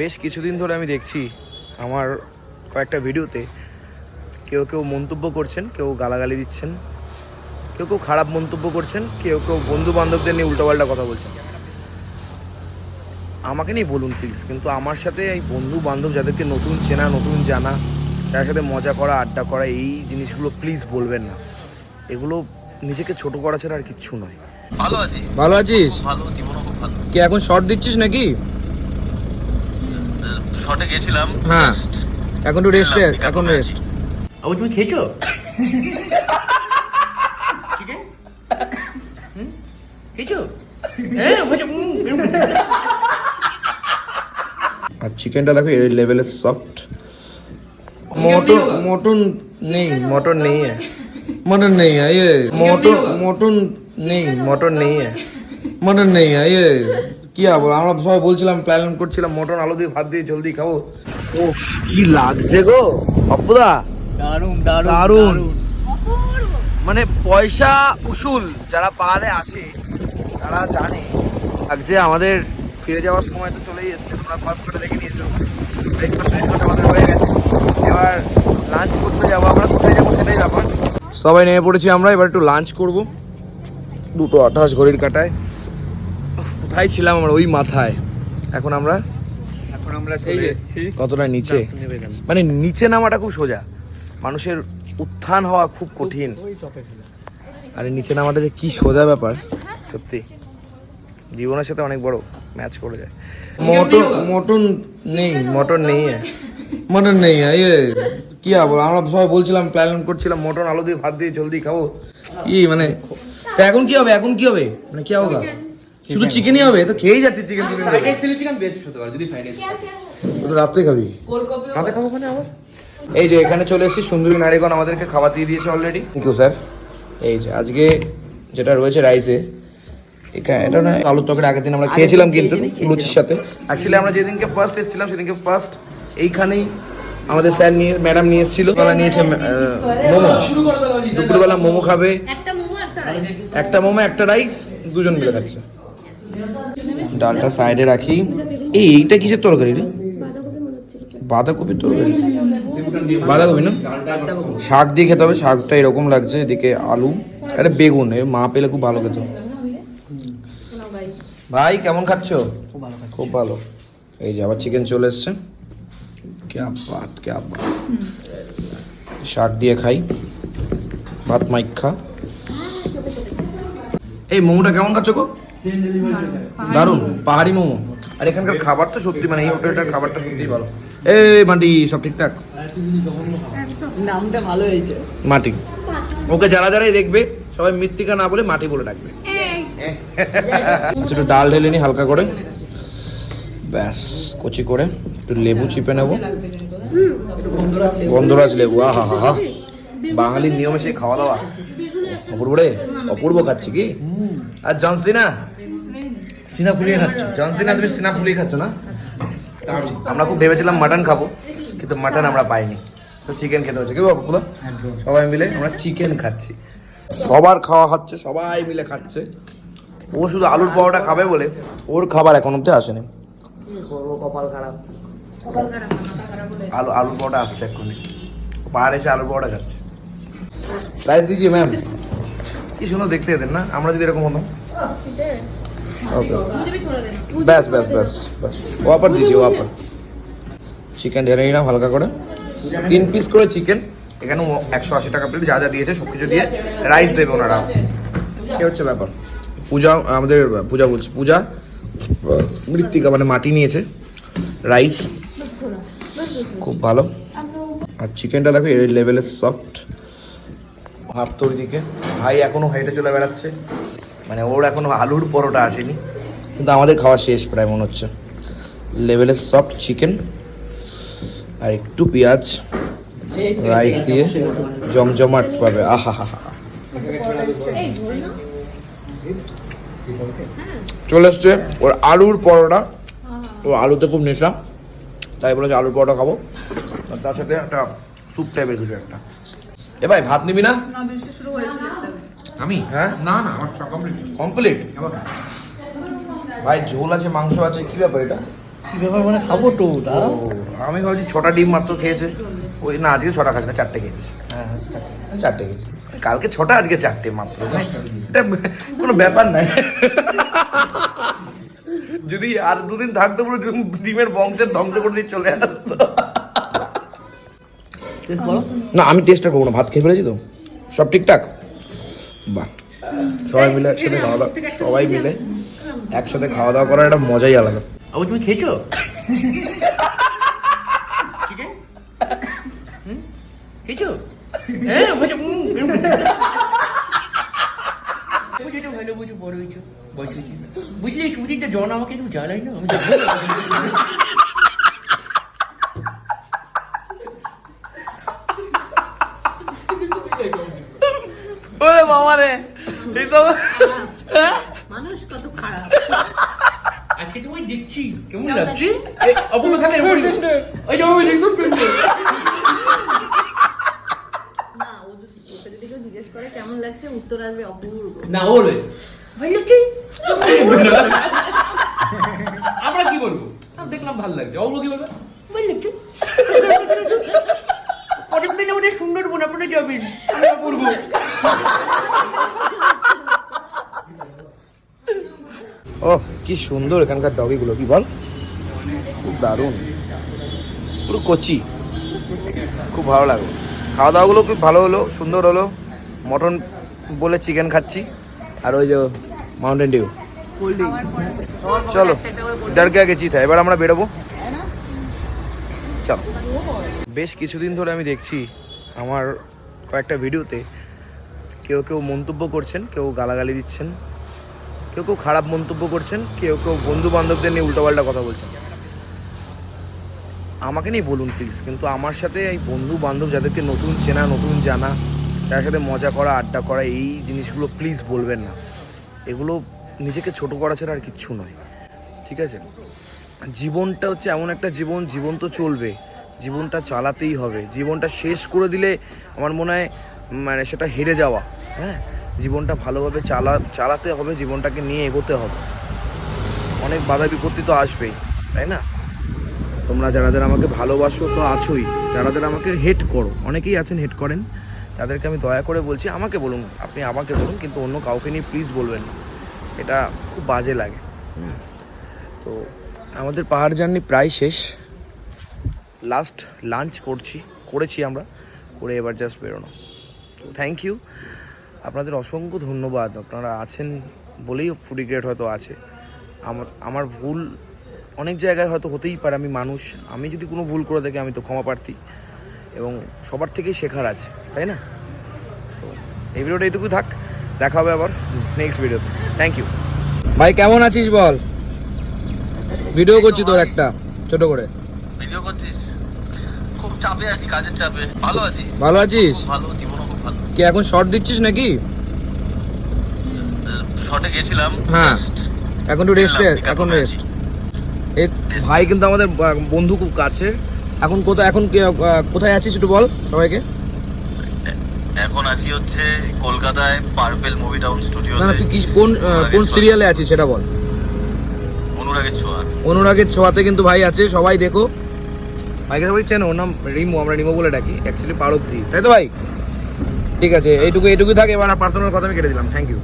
বেশ কিছুদিন ধরে আমি দেখছি আমার কয়েকটা ভিডিওতে কেউ কেউ মন্তব্য করছেন কেউ গালাগালি দিচ্ছেন কেউ কেউ খারাপ মন্তব্য করছেন কেউ কেউ বন্ধু বান্ধবদের নিয়ে উল্টোপাল্টা কথা বলছেন। আমাকে নিয়ে বলুন প্লিজ কিন্তু আমার সাথে এই বন্ধু বান্ধব যাদেরকে নতুন চেনা নতুন জানা তার সাথে মজা করা আড্ডা করা এই জিনিসগুলো প্লিজ বলবেন না। এগুলো নিজেকে ছোট করা ছাড়া আর কিচ্ছু নয়। ভালো আছি। ভালো আছিস? ভালো জীবনও খুব ভালো। কি এখন শর্ট দিচ্ছিস নাকি? শটে গেছিলাম হ্যাঁ। এখন তো রেস্টে এখন রেস্ট আবু তুমি খেয়েছো? আর চিকেনটা দেখো এই লেভেলে সফট মটন মটন নেই মটন নেই। মটন নেই ये মটন মটন নেই মটন নেই। মটন নেই ये কি আবার আমরা সবাই বলছিলাম প্ল্যান করছিলাম মটন আলু দিয়ে ভাত দিয়ে জলদি খাব। ও কি লাগছে গো অপুদা। দারুণ দারুণ মানে পয়সা উসুল যারা পাহাড়ে আসে তারা জানে। লাগছে আমাদের ফিরে যাওয়ার সময় তো চলেই এসছে তোমরা ফার্স্ট করে দেখে নিয়েছো। ব্রেকফাস্ট ব্রেকফাস্ট আমাদের হয়ে গেছে। এবার লাঞ্চ করতে যাব আমরা কোথায় যাব সেটাই ব্যাপার। সবাই নেমে পড়েছি আমরা এবার একটু লাঞ্চ করব। দুটো আঠাশ ঘড়ির কাটায়। কোথায় ছিলাম আমরা? ওই মাথায়। এখন আমরা এখন আমরা চলে এসেছি কতটা নিচে? মানে নিচে নামাটা খুব সোজা। মানুষের উত্থান হওয়া খুব কঠিন। আর নিচে নামাটা যে কি সোজা ব্যাপার সত্যি। জীবনের সাথে অনেক বড় ম্যাচ করে যায়। মটন মটন নেই। মটন নেই মটন নেই ইয়ে কি আবো আমরা সবাই বলছিলাম প্ল্যান করছিলাম মটন আলু দিয়ে ভাত দিয়ে জলদি খাব। কি মানে এখন কি হবে? এখন কি হবে? মানে কি হবে? শুধু চিকেনই হবে তো খেয়েই যাচ্ছে chicken fried rice chilli chicken best হতে পারে যদি ফ্রাইড রাইস শুধু রাত্রে খাবি। রাতে খাব মানে আবার? এই যে এখানে চলে এসেছি সুন্দরী নারীগণ আমাদেরকে খাবার দিয়ে দিয়েছে অলরেডি থ্যাংক ইউ স্যার এই যে আজকে যেটা রয়েছে রাইসে এখানে এটা না আলুর তরকারি আগের দিন আমরা খেয়েছিলাম কিন্তু লুচির সাথে। অ্যাকচুয়ালি আমরা যেদিনকে ফার্স্ট এসেছিলাম সেদিনকে ফার্স্ট এইখানেই আমাদের স্যার নিয়ে ম্যাডাম নিয়ে এসেছিল। ওরা নিয়েছে মোমো। শুরু করে দাও জিতে দুপুরবেলা মোমো খাবে। একটা মোমো একটা রাইস একটা মোমো একটা রাইস দুজন মিলে খাচ্ছে। ডালটা সাইডে রাখি। এই, এইটা কিসের তরকারি রে? বাঁধাকপির তরকারি? বাঁধাকপি না? শাক দিয়ে খেতে হবে, শাকটা এরকম লাগছে, এদিকে আলু। একটা বেগুন, এর মা পেলে খুব ভালো খেত। ভাই, কেমন খাচ্ছ? খুব ভালো। এই যে আবার চিকেন চলে এসছে। ক্যা বাত ক্যা বাত। শাক দিয়ে খাই। ভাত মাইখা। এই, মোমোটা কেমন খাচ্ছ গো? দারুণ পাহাড়ি মোমো। আর এখানকার খাবার তো সত্যি মানে এই হোটেলটার খাবারটা সত্যিই ভালো। এই মাটি সব ঠিকঠাক? নামটা ভালো হয়েছে। মাটি। ওকে যারা যারাই দেখবে সবাই মৃত্তিকা না বলে মাটি বলে ডাকবে। একটু ডাল ঢেলে নি হালকা করে। ব্যাস কচি করে। একটু লেবু চিপে নেব। গন্ধরাজ লেবু। আহা হা হা। বাঙালির নিয়মে সেই খাওয়া দাওয়া। অপূর্ব রে অপূর্ব খাচ্ছি কি? আর জনসিনা সিনা? ফুলিয়ে খাচ্ছ। জনসিনা তুমি সিনা খাচ্ছ না? আমরা খুব ভেবেছিলাম মাটন খাব, কিন্তু মাটন আমরা পাইনি। তো চিকেন খেতে হচ্ছে। কি বাবুদা সবাই মিলে আমরা চিকেন খাচ্ছি। সবার খাওয়া হচ্ছে, সবাই মিলে খাচ্ছে। ও শুধু আলুর পাওয়াটা খাবে বলে, ওর খাবার এখন অব্দি আসেনি। আলু, আলুর পাওয়াটা আসছে এক্ষুনি। পাহাড়ে এসে আলুর পাওয়াটা খাচ্ছে। রাইস দিজিয়ে ম্যাম কি সুন্দর দেখতে এদের না? আমরা যদি এরকম হতাম। ব্যাস ব্যাস ব্যাস ব্যাস। ওয়াপার দিচ্ছি ওয়াপার চিকেন ঢেলে নিলাম হালকা করে। তিন পিস করে চিকেন এখানে একশো আশি টাকা প্লেট যা যা দিয়েছে সব কিছু দিয়ে রাইস দেবে ওনারা। এ হচ্ছে ব্যাপার। পূজা আমাদের পূজা বলছে পূজা মৃত্তিকা মানে মাটি নিয়েছে। রাইস খুব ভালো। আর চিকেনটা দেখো এর লেভেলের সফট ভাত তো ওইদিকে। ভাই এখনও হাইটে চলে বেড়াচ্ছে। মানে ওর এখনও আলুর পরোটা আসেনি। কিন্তু আমাদের খাওয়া শেষ প্রায় মনে হচ্ছে। লেভেলের সফট চিকেন আর একটু পেঁয়াজ, রাইস দিয়ে জমজমাট পাবে। আহা হা হা চলে এসছে ওর আলুর পরোটা। ও আলুতে খুব নেশা। তাই বলেছে আলুর পরোটা খাব। তার সাথে একটা স্যুপ টাইপের কিছু একটা। এ ভাই ভাত নিবি না? না বৃষ্টি শুরু হয়েছিল আমি? হ্যাঁ? না না আমার কমপ্লিট কমপ্লিট ভাই ঝোল আছে মাংস আছে কি ব্যাপার এটা? কি ব্যাপার মানে খাব তো আমি ভাবছি ছটা ডিম মাত্র খেয়েছে। ওই না আজকে ছটা খাচ্ছে না চারটে খেয়েছে। হ্যাঁ চারটে। খেয়েছে। কালকে ছটা আজকে চারটে মাত্র। এটা কোনো ব্যাপার নাই। যদি আর দুদিন থাকতো পুরো ডিমের বংশের ধ্বংস করে দিয়ে চলে আসতো। না আমি টেস্টটা করব না। ভাত খেয়ে ফেলেছি তো? সব ঠিকঠাক? বাহ। সবাই মিলে একসাথে খাওয়া দাওয়া সবাই মিলে একসাথে খাওয়া দাওয়া করার একটা মজাই আলাদা। আবু তুমি খেয়েছো? খেয়েছো? হ্যাঁ। বুঝে ভালো বুঝো বড় হয়েছো। বয়স হয়েছে বুঝলি সুদীর তো জন আমাকে তুমি জ্বালাই না? আমি ওরে বাবা রে। এইসব মানুষ কত খারাপ। আজকে তোমায় দেখছি। কেমন কেমন লাগছে? অপূর্ব থাকে ওই যে ওই দেখুন না ও যদি ওকে যদি কেউ জিজ্ঞেস করে কেমন লাগছে উত্তর আসবে অপূর্ব। না বলে লাগছে আমরা কি বলব? দেখলাম ভালো লাগছে। অপূর্ব কি বলবে? লাগছে দিনে আমাদের সুন্দরবন আপনারা যাবেন। আমি অপূর্ব ও কি সুন্দর এখানকার ডগিগুলো। কি বল? খুব দারুণ। পুরো কচি। খুব ভালো লাগল খাওয়া দাওয়াগুলো খুব ভালো হলো সুন্দর হলো। মটন বলে চিকেন খাচ্ছি। আর ওই যে মাউন্টেন ডিউ চলো ডারকে গেছি তাই এবার আমরা বেরোবো। চলো বেশ কিছুদিন ধরে আমি দেখছি আমার কয়েকটা ভিডিওতে কেউ কেউ মন্তব্য করছেন, কেউ গালাগালি দিচ্ছেন, কেউ কেউ খারাপ মন্তব্য করছেন, কেউ কেউ বন্ধু বান্ধবদের নিয়ে উল্টোপাল্টা কথা বলছেন। আমাকে নিয়ে বলুন প্লিজ কিন্তু আমার সাথে এই বন্ধু বান্ধব যাদেরকে নতুন চেনা, নতুন জানা তার সাথে মজা করা, আড্ডা করা, এই জিনিসগুলো প্লিজ বলবেন না। এগুলো নিজেকে ছোট করা ছাড়া আর কিচ্ছু নয়। ঠিক আছে? জীবনটা হচ্ছে এমন একটা জীবন জীবন তো চলবে, জীবনটা চালাতেই হবে। জীবনটা শেষ করে দিলে আমার মনে হয় মানে সেটা হেরে যাওয়া হ্যাঁ? জীবনটা ভালোভাবে চালা, চালাতে হবে, জীবনটাকে নিয়ে এগোতে হবে। অনেক বাধা বিপত্তি তো আসবেই, তাই না? তোমরা যারা যারা আমাকে ভালোবাসো তো আছোই, যারা যারা আমাকে হেট করো, অনেকেই আছেন হেট করেন, তাদেরকে আমি দয়া করে বলছি, আমাকে বলুন, আপনি আমাকে বলুন, কিন্তু অন্য কাউকে নিয়ে প্লিজ বলবেন না। এটা খুব বাজে লাগে। তো আমাদের পাহাড় জার্নি প্রায় শেষ। লাস্ট লাঞ্চ করছি, করেছি আমরা। করে এবার জাস্ট বেরোনো। তো থ্যাংক ইউ আপনাদের অসংখ্য ধন্যবাদ। আপনারা আছেন বলেই ফুডি গ্রেড হয়তো আছে। আমার আমার ভুল অনেক জায়গায় হয়তো হতেই পারে আমি মানুষ। আমি যদি কোনো ভুল করে থাকি, আমি তো ক্ষমা প্রার্থী। এবং সবার থেকেই শেখার আছে, তাই না? সো এই ভিডিওটা এইটুকু থাক। দেখা হবে আবার নেক্সট ভিডিওতে থ্যাংক ইউ ভাই, কেমন আছিস বল? ভিডিও করছি তোর একটা ছোট করে। ভিডিও করছিস? খুব চাপে আছি কাজের চাপে। ভালো আছি? ভালো আছিস? ভালো জীবনও খুব ভালো। কি এখন শর্ট দিচ্ছিস নাকি? শটে গেছিলাম হ্যাঁ। এখন তো রেস্টে এখন রেস্ট ভাই কিন্তু আমাদের বন্ধু খুব কাছে। এখন কোথায় এখন কোথায় আছিস একটু বল সবাইকে? এখন আছি হচ্ছে কলকাতায় পার্পেল মুভি টাউন স্টুডিও না তুই কি কোন কোন সিরিয়ালে আছিস সেটা বল। অনুরাগের ছোয়াতে কিন্তু ভাই আছে, সবাই দেখো। ভাইকে সবাই চেন, ওর নাম রিমু, আমরা রিমু বলে ডাকি অ্যাকচুয়ালি পারব্দি তাই তো ভাই? ঠিক আছে, এইটুকু এইটুকু থাকে, এবার পার্সোনাল কথা আমি কেটে দিলাম থ্যাংক ইউ